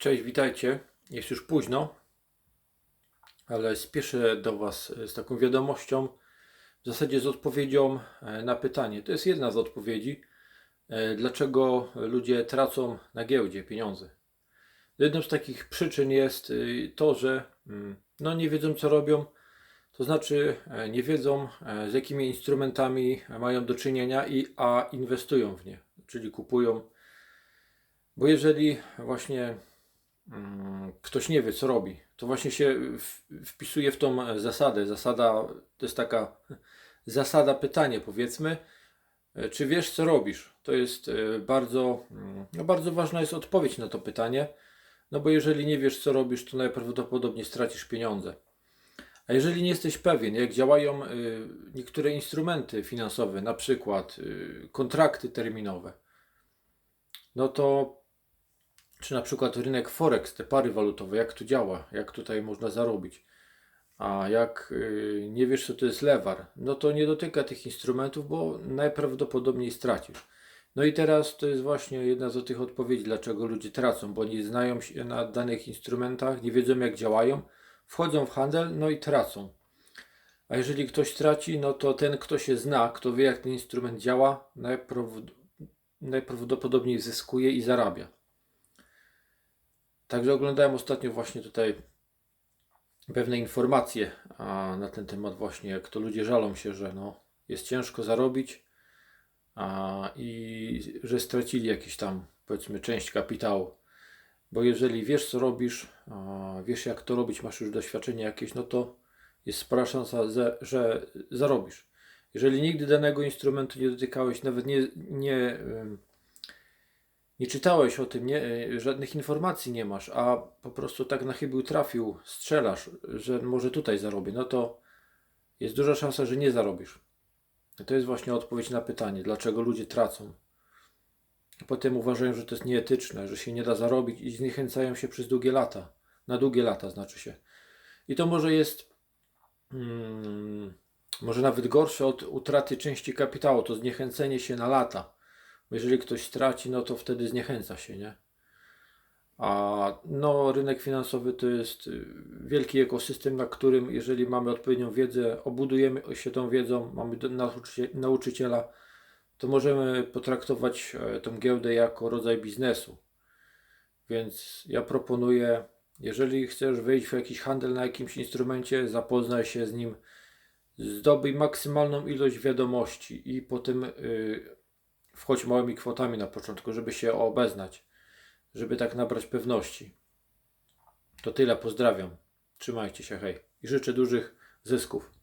Cześć, witajcie. Jest już późno, ale spieszę do Was z taką wiadomością, w zasadzie z odpowiedzią e, na pytanie. To jest jedna z odpowiedzi, e, dlaczego ludzie tracą na giełdzie pieniądze. Jedną z takich przyczyn jest y, to, że mm, no, nie wiedzą co robią, to znaczy e, nie wiedzą e, z jakimi instrumentami mają do czynienia i a inwestują w nie, czyli kupują. Bo jeżeli właśnie ktoś nie wie, co robi, to właśnie się wpisuje w tą e, zasadę. Zasada to jest taka zasada pytanie, powiedzmy, e, czy wiesz, co robisz? To jest e, bardzo, mm, no bardzo ważna jest odpowiedź na to pytanie, no bo jeżeli nie wiesz, co robisz, to najprawdopodobniej stracisz pieniądze. A jeżeli nie jesteś pewien, jak działają niektóre instrumenty finansowe, na przykład kontrakty terminowe, no to czy na przykład rynek Forex, te pary walutowe, jak to działa, jak tutaj można zarobić. A jak y, nie wiesz, co to jest lewar, no to nie dotyka tych instrumentów, bo najprawdopodobniej stracisz. No i teraz to jest właśnie jedna z tych odpowiedzi, dlaczego ludzie tracą, bo nie znają się na danych instrumentach, nie wiedzą jak działają, wchodzą w handel, no i tracą. A jeżeli ktoś traci, no to ten, kto się zna, kto wie jak ten instrument działa, najprawd- najprawdopodobniej zyskuje i zarabia. Także oglądałem ostatnio właśnie tutaj pewne informacje na ten temat właśnie, jak to ludzie żalą się, że no, jest ciężko zarobić a, i że stracili jakieś tam powiedzmy część kapitału. Bo jeżeli wiesz co robisz, a, wiesz jak to robić, masz już doświadczenie jakieś, no to jest spora szansa, że zarobisz. Jeżeli nigdy danego instrumentu nie dotykałeś, nawet nie, nie, nie czytałeś o tym, nie, e, żadnych informacji nie masz, a po prostu tak na chybił trafił, strzelasz, że może tutaj zarobię, no to jest duża szansa, że nie zarobisz. I to jest właśnie odpowiedź na pytanie, dlaczego ludzie tracą. Potem uważają, że to jest nieetyczne, że się nie da zarobić i zniechęcają się przez długie lata. Na długie lata znaczy się. I to może jest mm, może nawet gorsze od utraty części kapitału, to zniechęcenie się na lata. Bo jeżeli ktoś straci, no to wtedy zniechęca się, nie? A no, rynek finansowy to jest y, wielki ekosystem, na którym, jeżeli mamy odpowiednią wiedzę, obudujemy się tą wiedzą, mamy nauczyciela, to możemy potraktować e, tą giełdę jako rodzaj biznesu. Więc ja proponuję, jeżeli chcesz wejść w jakiś handel na jakimś instrumencie, zapoznaj się z nim, zdobyj maksymalną ilość wiadomości i potem y, wchodź małymi kwotami na początku, żeby się obeznać, żeby tak nabrać pewności. To tyle, pozdrawiam. Trzymajcie się, hej. I życzę dużych zysków.